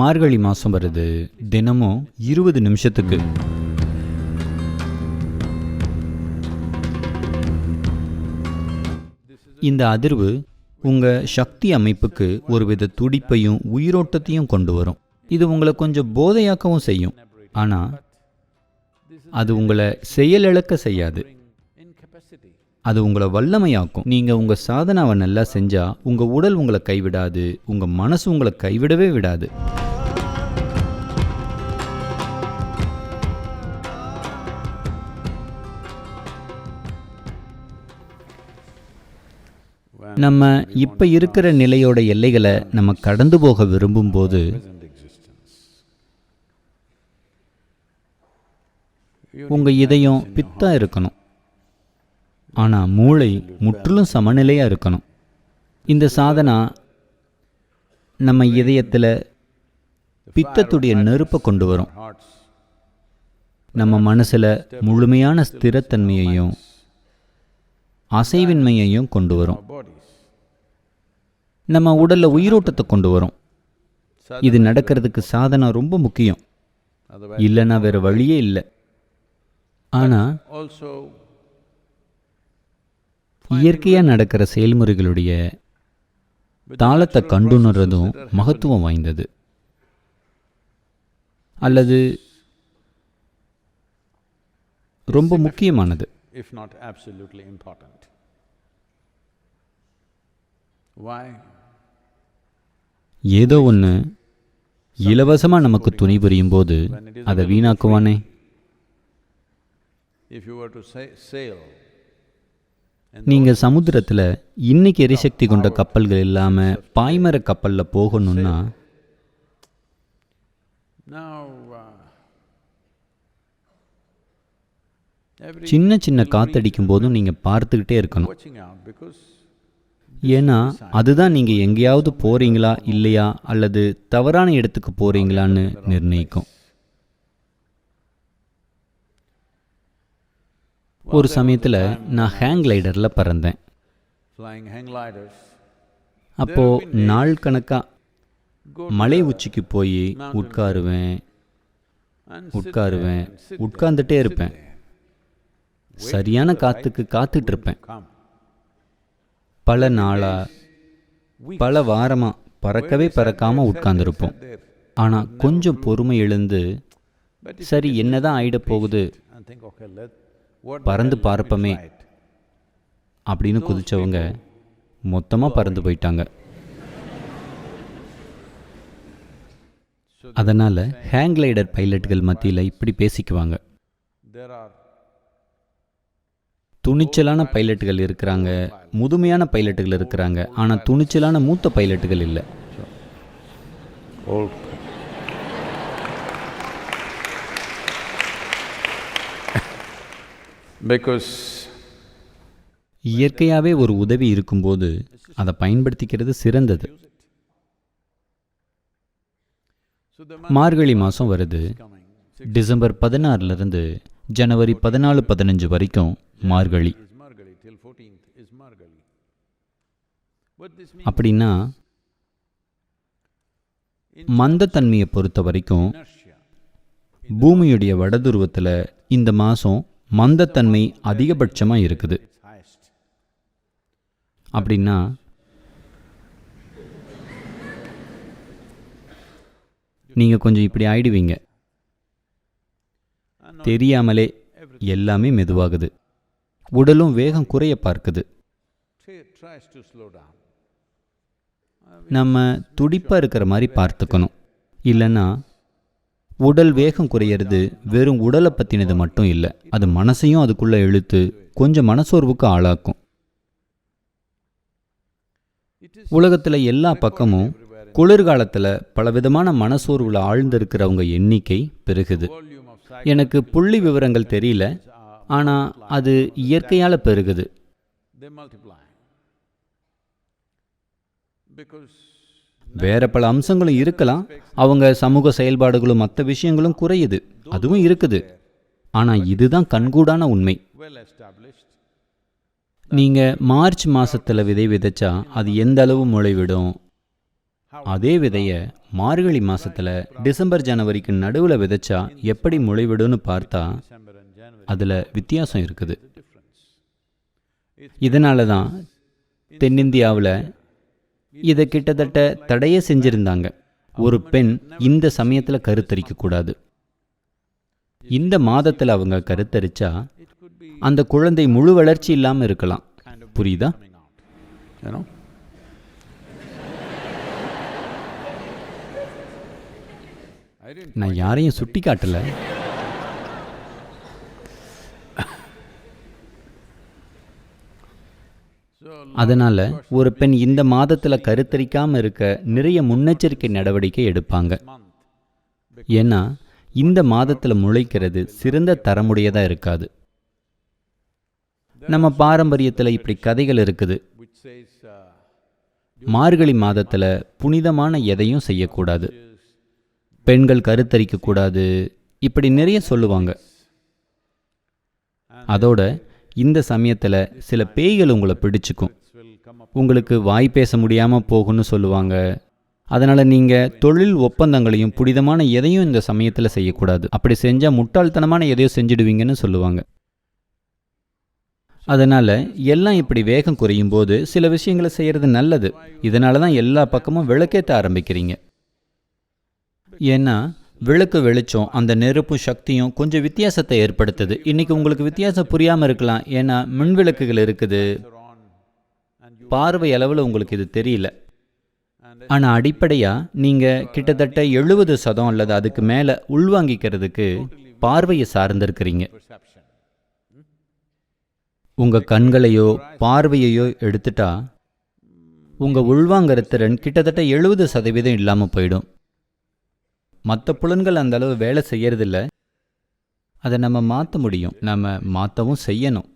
மார்கழி மாதம் வருது. தினமும் இருபது நிமிஷத்துக்கு. இந்த அதிர்வு உங்கள் சக்தி அமைப்புக்கு ஒருவித துடிப்பையும் உயிரோட்டத்தையும் கொண்டு வரும். இது உங்களை கொஞ்சம் போதையாக்கவும் செய்யும். ஆனால் அது உங்களை செயலிழக்க செய்யாது. அது உங்களை வல்லமையாக்கும். நீங்கள் உங்கள் சாதனாவை நல்லா செஞ்சால் உங்கள் உடல் உங்களை கைவிடாது உங்கள் மனசு உங்களை கைவிடவே விடாது. நம்ம இப்போ இருக்கிற நிலையோட எல்லைகளை நம்ம கடந்து போக விரும்பும்போது உங்கள் இதயம் பித்தா இருக்கணும். ஆனால் மூளை முற்றிலும் சமநிலையாக இருக்கணும். இந்த சாதனா நம்ம இதயத்தில் பித்தத்துடைய நெருப்பை கொண்டு வரும். நம்ம மனசில் முழுமையான ஸ்திரத்தன்மையையும் அசைவின்மையையும் கொண்டு வரும். நம்ம உடல்ல உயிரோட்டத்தை கொண்டு வரும். இது நடக்கிறதுக்கு சாதனா ரொம்ப முக்கியம். இல்லைன்னா வேற. வழியே இல்லை. ஆனா Also, இயற்கையா நடக்கிற செயல்முறைகளுடைய தாளத்தை கண்டுணர்றதும் மகத்துவம் வாய்ந்தது. அல்லது ரொம்ப முக்கியமானது. ஏதோ ஒன்று இலவசமாக நமக்கு துணை புரியும் போது அதை வீணாக்குவானே? நீங்கள் சமுத்திரத்தில் இன்னைக்கு எரிசக்தி கொண்ட கப்பல்கள் இல்லாமல் பாய்மர கப்பலில் போகணும்னா uh, சின்ன சின்ன காத்தடிக்கும் போதும் நீங்கள் பார்த்துக்கிட்டே இருக்கணும். ஏன்னா அதுதான் நீங்கள் எங்கேயாவது போகிறீங்களா இல்லையா அல்லது தவறான இடத்துக்கு போகிறீங்களான்னு நிர்ணயிக்கும். ஒரு சமயத்தில் நான் ஹேங் லைடரில் பறந்தேன். அப்போது நாள் கணக்காக மலை உச்சிக்கு போய் உட்காருவேன் உட்காருவேன் உட்கார்ந்துட்டே இருப்பேன். சரியான காற்றுக்கு காத்துட்ருப்பேன் பல நாளா பல வாரமா பறக்கவே பறக்காம உட்கார்ந்துருப்போம். ஆனால் ஆனா கொஞ்சம் பொறுமை எழுந்து சரி என்னதான் ஆயிட போகுது? பறந்து பார்ப்போமே அப்படின்னு குதிச்சவங்க மொத்தமா பறந்து போயிட்டாங்க. அதனால ஹேங் லைடர் பைலட்டுகள் மத்தியில் இப்படி பேசிக்குவாங்க. துணிச்சலான பைலட்டுகள் இருக்கிறாங்க முதுமையான பைலட்டுகள் இருக்கிறாங்க. ஆனா துணிச்சலான மூத்த பைலட்டுகள் இல்லை. Because இயற்கையாகவே ஒரு உதவி இருக்கும்போது அதை பயன்படுத்திக்கிறது சிறந்தது. மார்கழி மாதம் வருது. டிசம்பர் பதினாறுலேருந்து ஜனவரி பதினாலு பதினஞ்சு வரைக்கும் மார்கழி. அப்படின்னா மந்தத்தன்மையை பொறுத்த வரைக்கும் பூமியுடைய வடதுருவத்தில் இந்த மாதம் மந்தத்தன்மை அதிகபட்சமாக இருக்குது. அப்படின்னா நீங்கள் கொஞ்சம் இப்படி ஆயிடுவீங்க. தெரியாமலே எல்லாமே மெதுவாகுது. உடலும் வேகம் குறைய பார்க்குது. நம்ம துடிப்பாக இருக்கிற மாதிரி பார்த்துக்கணும். இல்லைன்னா உடல் வேகம் குறையிறது வெறும் உடலை பற்றினது மட்டும் இல்லை அது மனசையும் அதுக்குள்ளே இழுத்து கொஞ்சம் மனசோர்வுக்கு ஆளாக்கும். உலகத்தில் எல்லா பக்கமும் குளிர்காலத்தில் பலவிதமான மனசோர்வில் ஆழ்ந்திருக்கிறவங்க எண்ணிக்கை பெருகுது. எனக்கு புள்ளி விவரங்கள் தெரியல ஆனால் அது இயற்கையால் பெருகுது. வேற பல அம்சங்களும் இருக்கலாம். அவங்க சமூக செயல்பாடுகளும் மற்ற விஷயங்களும் குறையுது. அதுவும் இருக்குது. ஆனால் இதுதான் கண்கூடான உண்மை. நீங்கள் மார்ச் மாதத்தில் விதை விதைச்சா அது எந்த அளவு முளைவிடும்? அதே விதையை மார்கழி மாதத்தில் டிசம்பர் ஜனவரிக்கு நடுவில் விதைச்சா எப்படி முளைவிடும்னு பார்த்தா அதில் வித்தியாசம் இருக்குது. இதனால தான் தென்னிந்தியாவில் இதை கிட்டத்தட்ட தடையே செஞ்சிருந்தாங்க. ஒரு பெண் இந்த சமயத்தில் கருத்தரிக்க கூடாது. இந்த மாதத்தில் அவங்க கருத்தரிச்சா அந்த குழந்தை முழு வளர்ச்சி இல்லாமல் இருக்கலாம். புரியுதா? நான் யாரையும் சுட்டி காட்டலை அதனால ஒரு பெண் இந்த மாதத்தில் கருத்தரிக்காமல் இருக்க நிறைய முன்னெச்சரிக்கை நடவடிக்கை எடுப்பாங்க. ஏன்னா இந்த மாதத்தில் முளைக்கிறது சிறந்த தரமுடையதாக இருக்காது. நம்ம பாரம்பரியத்தில் இப்படி கதைகள் இருக்குது. மார்கழி மாதத்தில் புனிதமான எதையும் செய்யக்கூடாது. பெண்கள் கருத்தரிக்க கூடாது இப்படி நிறைய சொல்லுவாங்க. அதோட இந்த சமயத்தில் சில பேய்கள் உங்களை பிடிச்சிக்கும். உங்களுக்கு வாய் பேச முடியாமல் போகும்னு சொல்லுவாங்க. அதனால் நீங்கள் தொழில் ஒப்பந்தங்களையும் புனிதமான எதையும் இந்த சமயத்தில் செய்யக்கூடாது. அப்படி செஞ்சால் முட்டாள்தனமான எதையோ செஞ்சிடுவீங்கன்னு சொல்லுவாங்க. அதனால் எல்லாம் இப்படி வேகம் குறையும் போது சில விஷயங்களை செய்கிறது நல்லது. இதனால தான் எல்லா பக்கமும் விளக்கேற்ற ஆரம்பிக்கிறீங்க. ஏன்னா விளக்கு வெளிச்சம் அந்த நெருப்பும் சக்தியும் கொஞ்சம் வித்தியாசத்தை ஏற்படுத்துது. இன்னைக்கு உங்களுக்கு வித்தியாசம் புரியாமல் இருக்கலாம். ஏன்னா மின் விளக்குகள் இருக்குது. பார்வை அளவில் உங்களுக்கு இது தெரியல. ஆனால் அடிப்படையாக நீங்கள் கிட்டத்தட்ட எழுபது சதம் அல்லது அதுக்கு மேலே உள்வாங்கிக்கிறதுக்கு பார்வையை சார்ந்திருக்கிறீங்க. உங்கள் கண்களையோ பார்வையையோ எடுத்துட்டா உங்கள் உள்வாங்கிற திறன் கிட்டத்தட்ட எழுபது சதவீதம் இல்லாமல் போயிடும். மற்ற புலன்கள் அந்த அளவு வேலை செய்யறதில்ல. அதை நம்ம மாற்ற முடியும். நம்ம மாற்றவும் செய்யணும்.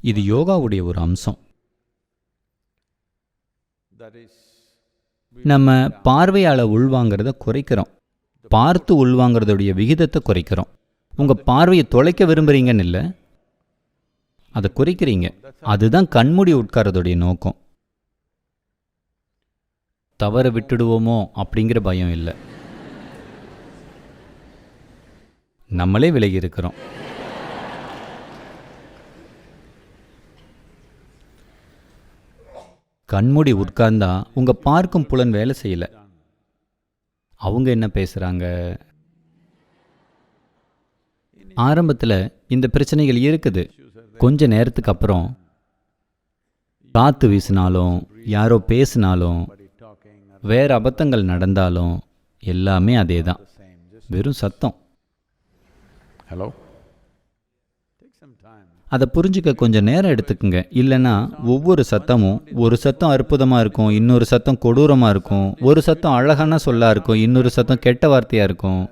இது யோகாவுடைய ஒரு அம்சம். நம்ம பார்வையால் உள்வாங்கிறத குறைக்கிறோம். பார்த்து உள்வாங்கிறதுடைய விகிதத்தை குறைக்கிறோம். உங்கள் பார்வையை தொலைக்க விரும்புகிறீங்கன்னு இல்லை. அதை குறைக்கிறீங்க. அதுதான் கண்மூடி உட்காரதுடைய நோக்கம். தவற விட்டுடுவோமோ அப்படிங்கிற பயம் இல்லை. நம்மளே விலகி இருக்கிறோம். கண்மூடி உட்கார்ந்தா உங்க பார்க்கும் புலன் வேலை செய்யல. அவங்க என்ன பேசுறாங்க? ஆரம்பத்தில் இந்த பிரச்சனைகள் இருக்குது. கொஞ்ச நேரத்துக்கு அப்புறம் காத்து வீசினாலும் யாரோ பேசினாலும் வேறு வேற அபத்தங்கள் நடந்தாலும் எல்லாமே அதே தான் வெறும் சத்தம். ஹலோ அதை புரிஞ்சுக்க கொஞ்சம் நேரம் எடுத்துக்கோங்க. இல்லைன்னா ஒவ்வொரு சத்தமும் ஒரு சத்தம் அற்புதமாக இருக்கும் இன்னொரு சத்தம் கொடூரமாக இருக்கும் ஒரு சத்தம் அழகான சொல்லாக இருக்கும் இன்னொரு சத்தம் கெட்ட வார்த்தையாக இருக்கும்.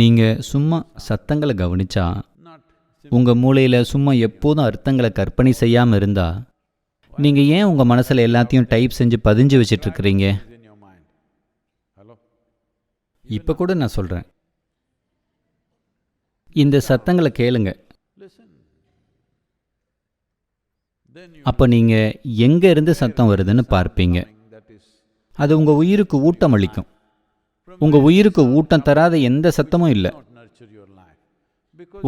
நீங்கள் சும்மா சத்தங்களை கவனிச்சா உங்கள் மூளையில் சும்மா எப்போதும் அர்த்தங்களை கற்பனை செய்யாமல் இருந்தா நீங்கள் ஏன் உங்கள் மனசில் எல்லாத்தையும் டைப் செஞ்சு பதிஞ்சு வச்சிட்டு இப்போ கூட நான் சொல்கிறேன் இந்த சத்தங்களை கேளுங்க. அப்போ நீங்கள் எங்கே இருந்து சத்தம் வருதுன்னு பார்ப்பீங்க. அது உங்கள் உயிருக்கு ஊட்டம் அளிக்கும். உங்கள் உயிருக்கு ஊட்டம் தராத எந்த சத்தமும் இல்லை.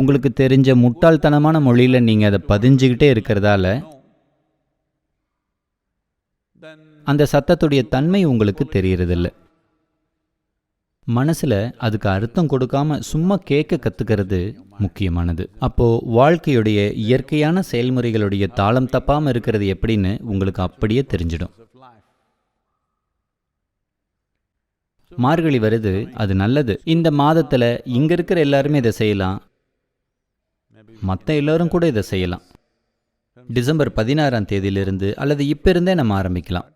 உங்களுக்கு தெரிஞ்ச முட்டாள்தனமான மொழியில் நீங்கள் அதை பதிஞ்சுக்கிட்டே இருக்கிறதால அந்த சத்தத்துடைய தன்மை உங்களுக்கு தெரியறதில்லை. மனசில் அதுக்கு அர்த்தம் கொடுக்காம சும்மா கேட்க கற்றுக்கிறது முக்கியமானது. அப்போது வாழ்க்கையுடைய இயற்கையான செயல்முறைகளுடைய தாளம் தப்பாமல் இருக்கிறது எப்படின்னு உங்களுக்கு அப்படியே தெரிஞ்சிடும். மார்கழி வருது அது நல்லது. இந்த மாதத்தில் இங்கே இருக்கிற எல்லாருமே இதை செய்யலாம். மற்ற எல்லாரும் கூட இதை செய்யலாம். டிசம்பர் பதினாறாம் தேதியிலிருந்து அல்லது இப்போ இருந்தே நம்ம ஆரம்பிக்கலாம்.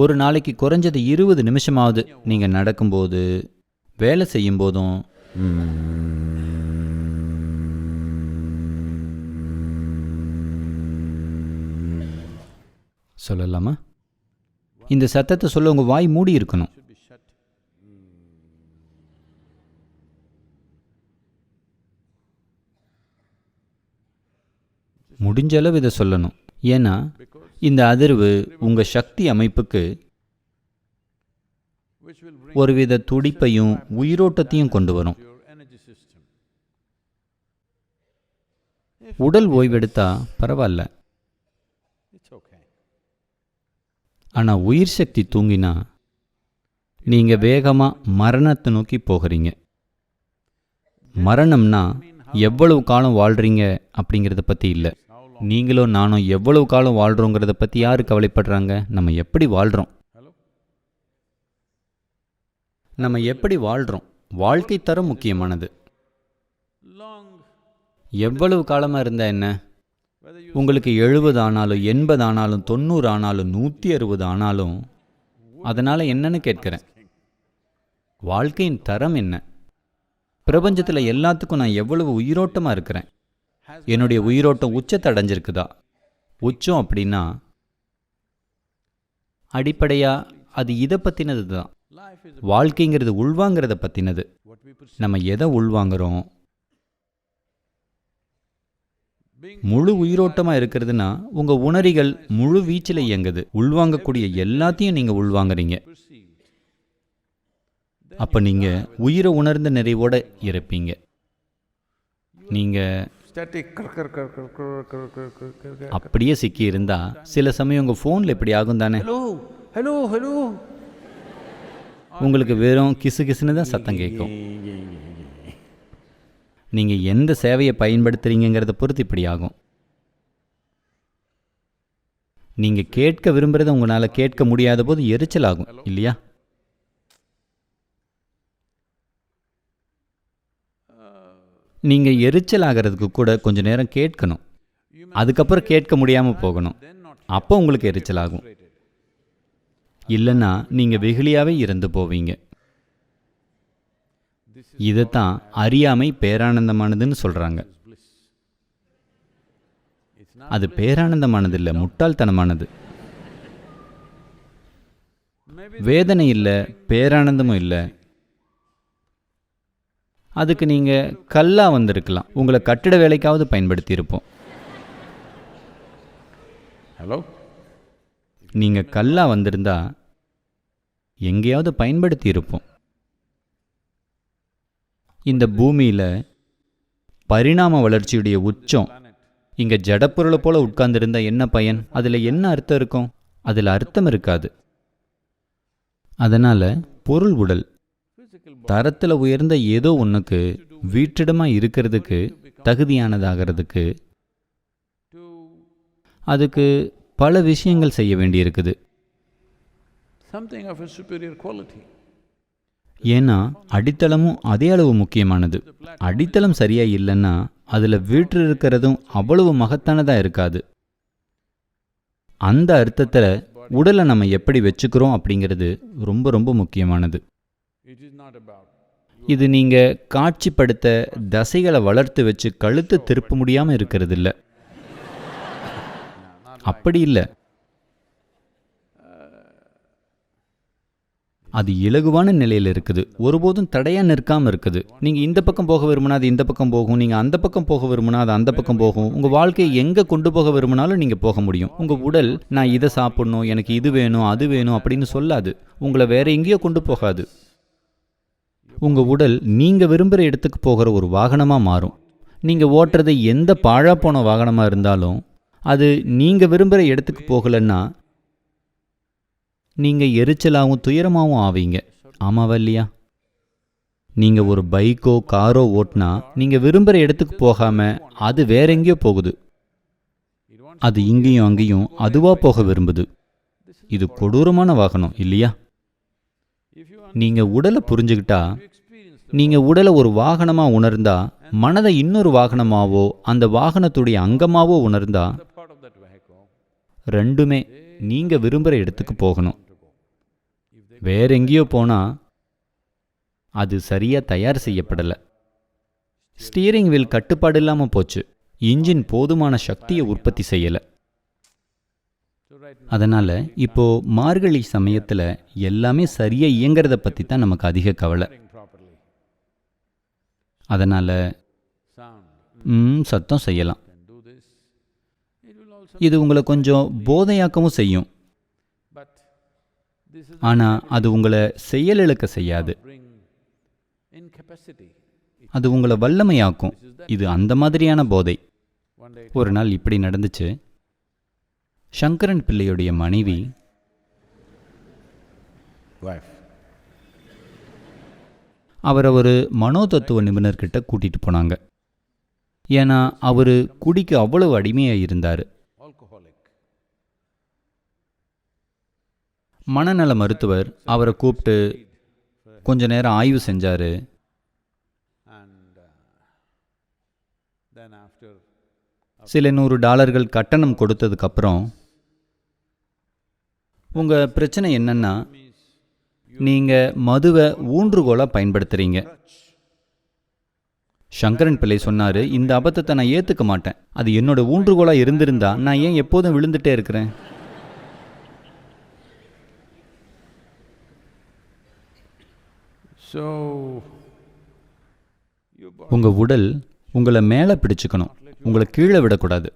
ஒரு நாளைக்கு குறைஞ்சது இருபது நிமிஷமாவது நீங்கள் நடக்கும்போது வேலை செய்யும் போதும் சொல்லலாமா? இந்த சத்தத்தை சொல்ல உங்கள் வாய் மூடி இருக்கணும். முடிஞ்ச அளவு இதை சொல்லணும். ஏன்னா இந்த அதிர்வு உங்கள் சக்தி அமைப்புக்கு ஒருவித துடிப்பையும் உயிரோட்டத்தையும் கொண்டு வரும். உடல் ஓய்வெடுத்தா பரவாயில்ல. ஆனால் உயிர் சக்தி தூங்கினா நீங்கள் வேகமாக மரணத்தை நோக்கி போகிறீங்க. மரணம்னா எவ்வளவு காலம் வாழ்கிறீங்க அப்படிங்கிறத பற்றி இல்லை. நீங்களும் நானும் எவ்வளவு காலம் வாழ்கிறோங்கிறத பற்றி யார் கவலைப்படுறாங்க? நம்ம எப்படி வாழ்கிறோம்? நம்ம எப்படி வாழ்கிறோம் வாழ்க்கை தரம் முக்கியமானது. எவ்வளவு காலமாக இருந்தால் என்ன? உங்களுக்கு எழுபது ஆனாலும் எண்பது ஆனாலும் தொண்ணூறு ஆனாலும் நூற்றி அறுபது ஆனாலும் அதனால் என்னன்னு கேட்குறேன். வாழ்க்கையின் தரம் என்ன? பிரபஞ்சத்தில் எல்லாத்துக்கும் நான் எவ்வளவு உயிரோட்டமாக இருக்கிறேன்? என்னுடைய உயிரோட்டம் உச்சத்தை அடைஞ்சிருக்குதா? உச்சம் அப்படின்னா அடிப்படையாக அது இதை பற்றினது தான் வாழ்க்கைங்கிறது உள்வாங்கிறத பற்றினது நம்ம எதை உள்வாங்குறோம்? முழு உயிரோட்டமாக இருக்கிறதுனா உங்கள் உணரிகள் முழு வீச்சில் இயங்குது. உள்வாங்கக்கூடிய எல்லாத்தையும் நீங்கள் உள்வாங்குறீங்க. அப்போ நீங்கள் உயிரை உணர்ந்த நிறைவோடு இருப்பீங்க. நீங்கள் அப்படியே சிக்கி இருந்தா சில சமயம் உங்கள் ஃபோனில் இப்படி ஆகும் தானே ஹலோ ஹலோ உங்களுக்கு வெறும் கிசு தான் சத்தம் கேட்கும் நீங்கள் எந்த சேவையை பயன்படுத்துகிறீங்கிறத பொறுத்து இப்படி ஆகும் நீங்கள் கேட்க விரும்புகிறத உங்களால் கேட்க முடியாத போது எரிச்சல் ஆகும் இல்லையா நீங்கள் எரிச்சல் ஆகிறதுக்கு கூட கொஞ்ச நேரம் கேட்கணும். அதுக்கப்புறம் கேட்க முடியாமல் போகணும். அப்போ உங்களுக்கு எரிச்சல் ஆகும் இல்லைன்னா நீங்கள் வெகுளியாகவே இறந்து போவீங்க. இதைத்தான் அறியாமை பேரானந்தமானதுன்னு சொல்கிறாங்க அது பேரானந்தமானது இல்லை முட்டாள்தனமானது. வேதனை இல்லை பேரானந்தமும் இல்லை அதுக்கு நீங்கள் கல்லா வந்திருக்கலாம். உங்களை கட்டிட வேலைக்காவது பயன்படுத்தி இருப்போம் hello. நீங்கள் கல்லா வந்திருந்தா எங்கேயாவது பயன்படுத்தி இருப்போம் இந்த பூமியில் பரிணாம வளர்ச்சியுடைய உச்சம் இங்கே ஜடப்பொருளை போல உட்கார்ந்திருந்தா என்ன பயன்? அதில் என்ன அர்த்தம் இருக்கும்? அதில் அர்த்தம் இருக்காது. அதனால் பொருள் உடல் தரத்தில் உயர்ந்த ஏதோ ஒன்றுக்கு வீற்றிடமாக இருக்கிறதுக்கு தகுதியானதாகிறதுக்கு அதுக்கு பல விஷயங்கள் செய்ய வேண்டியிருக்குது. ஏன்னா அடித்தளமும் அதே அளவு முக்கியமானது. அடித்தளம் சரியா இல்லைன்னா அதில் வீற்று இருக்கிறதும் அவ்வளவு மகத்தானதாக இருக்காது. அந்த அர்த்தத்தில் உடலை நம்ம எப்படி வச்சுக்கிறோம் அப்படிங்கிறது ரொம்ப ரொம்ப முக்கியமானது. இது நீங்கள் காட்சிப்படுத்த தசைகளை வளர்த்து வச்சு கழுத்து திருப்ப முடியாமல் இருக்கிறது இல்லை அப்படி இல்லை. அது இலகுவான நிலையில் இருக்குது. ஒருபோதும் தடையாக நிற்காமல் இருக்குது. நீங்கள் இந்த பக்கம் போக விரும்பினா அது இந்த பக்கம் போகும். நீங்கள் அந்த பக்கம் போக விரும்பினா அது அந்த பக்கம் போகும். உங்கள் வாழ்க்கையை எங்கே கொண்டு போக விரும்பினாலும் நீங்கள் போக முடியும். உங்கள் உடல் நான் இதை சாப்பிடணும் எனக்கு இது வேணும் அது வேணும் அப்படின்னு சொல்லாது. உங்களை வேற எங்கேயோ கொண்டு போகாது. உங்கள் உடல் நீங்கள் விரும்புகிற இடத்துக்கு போகிற ஒரு வாகனமாக மாறும். நீங்கள் ஓட்டுறது எந்த பாழா போன வாகனமாக இருந்தாலும் அது நீங்கள் விரும்புகிற இடத்துக்கு போகலைன்னா நீங்கள் எரிச்சலாகவும் துயரமாகவும் ஆவீங்க. ஆமாவா இல்லையா? நீங்கள் ஒரு பைக்கோ காரோ ஓட்டினா நீங்கள் விரும்புகிற இடத்துக்கு போகாமல் அது வேற எங்கேயோ போகுது. அது இங்கேயும் அங்கேயும் அதுவாக போக விரும்புது. இது கொடூரமான வாகனம் இல்லையா? நீங்கள் உடலை புரிஞ்சுக்கிட்டா நீங்கள் உடலை ஒரு வாகனமாக உணர்ந்தா மனதை இன்னொரு வாகனமாவோ அந்த வாகனத்துடைய அங்கமாவோ உணர்ந்தா ரெண்டுமே நீங்கள் விரும்புகிற இடத்துக்கு போகணும். வேற எங்கேயோ போனால் அது சரியாக தயார் செய்யப்படலை. ஸ்டீரிங் வீல் கட்டுப்பாடு இல்லாமல் போச்சு. இன்ஜின் போதுமான சக்தியை உற்பத்தி செய்யலை. அதனால் இப்போது மார்கழி சமயத்தில் எல்லாமே சரியாக இயங்கிறத பற்றி தான் நமக்கு அதிக கவலை. அதனால் சத்தம் செய்யலாம். இது உங்களை கொஞ்சம் போதையாக்கவும் செய்யும். ஆனால் அது உங்களை செயலிழக்க செய்யாது. அது உங்களை வல்லமையாக்கும். இது அந்த மாதிரியான போதை. ஒரு நாள் இப்படி நடந்துச்சு. சங்கரன் பிள்ளையுடைய மனைவி wife. அவரை ஒரு மனோதத்துவ நிபுணர்கிட்ட கூட்டிட்டு போனாங்க ஏன்னா அவர் குடிக்கு அவ்வளவு அடிமையாக இருந்தார். மனநல மருத்துவர் அவரை கூப்பிட்டு கொஞ்ச நேரம் ஆய்வு செஞ்சார் uh, சில நூறு டாலர்கள் கட்டணம் கொடுத்ததுக்கப்புறம் உங்கள் பிரச்சனை என்னன்னா நீங்கள் மதுவை ஊன்றுகோலாக பயன்படுத்துகிறீங்க சங்கரன் பிள்ளை சொன்னார் இந்த அபத்தத்தை நான் ஏற்றுக்க மாட்டேன். அது என்னோட ஊன்றுகோலாக இருந்திருந்தா நான் ஏன் எப்போதும் விழுந்துட்டே இருக்கிறேன்? உங்கள் உடல் உங்களை மேலே பிடிச்சுக்கணும். உங்களை கீழே விடக்கூடாது.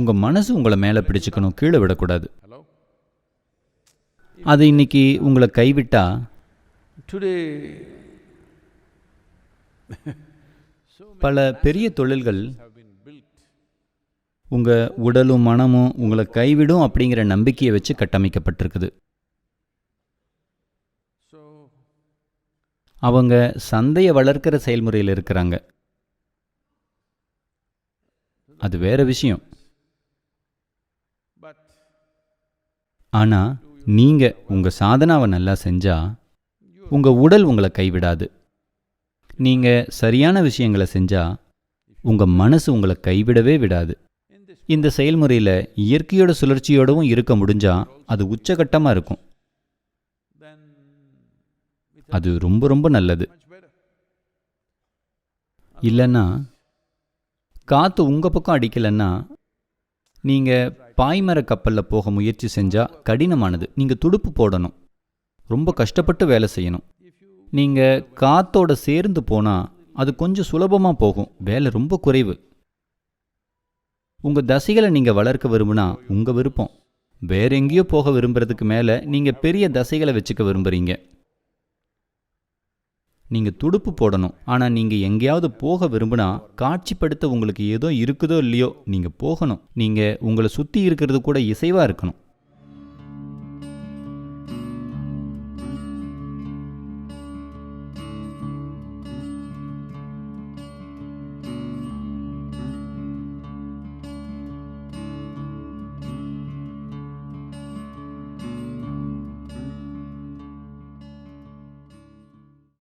உங்கள் மனசு உங்களை மேலே பிடிச்சுக்கணும் கீழே விடக்கூடாது? அது இன்னைக்கு உங்களை கைவிட்டா? பல பெரிய தொழில்கள் உங்கள் உடலும் மனமும் உங்களை கைவிடும் அப்படிங்கிற நம்பிக்கையை வச்சு கட்டமைக்கப்பட்டிருக்குது. அவங்க சந்தையை வளர்க்கிற செயல்முறையில் இருக்கிறாங்க. அது வேற விஷயம். ஆனால் நீங்கள் உங்கள் சாதனாவை நல்லா செஞ்சால் உங்கள் உடல் உங்களை கைவிடாது. நீங்கள் சரியான விஷயங்களை செஞ்சால் உங்கள் மனசு உங்களை கைவிடவே விடாது. இந்த செயல்முறையில் இயற்கையோட சுழற்சியோடவும் இருக்க முடிஞ்சால் அது உச்சகட்டமாக இருக்கும். அது ரொம்ப ரொம்ப நல்லது. இல்லைன்னா காற்று உங்கள் பக்கம் அடிக்கலைன்னா நீங்கள் பாய்மர கப்பலில் போக முயற்சி செஞ்சால் கடினமானது. நீங்கள் துடுப்பு போடணும். ரொம்ப கஷ்டப்பட்டு வேலை செய்யணும். நீங்கள் காத்தோட சேர்ந்து போனால் அது கொஞ்சம் சுலபமாக போகும். வேலை ரொம்ப குறைவு. உங்கள் தசைகளை நீங்கள் வளர்க்க விரும்புனா உங்கள் விருப்பம். வேற எங்கேயோ போக விரும்புறதுக்கு மேலே நீங்கள் பெரிய தசைகளை வச்சுக்க விரும்புகிறீங்க நீங்கள் துடுப்பு போடணும். ஆனால் நீங்கள் எங்கேயாவது போக விரும்பினா காட்சிப்படுத்த உங்களுக்கு ஏதோ இருக்குதோ இல்லையோ நீங்கள் போகணும். நீங்கள் உங்களை சுற்றி இருக்கிறது கூட இசைவாக இருக்கணும்.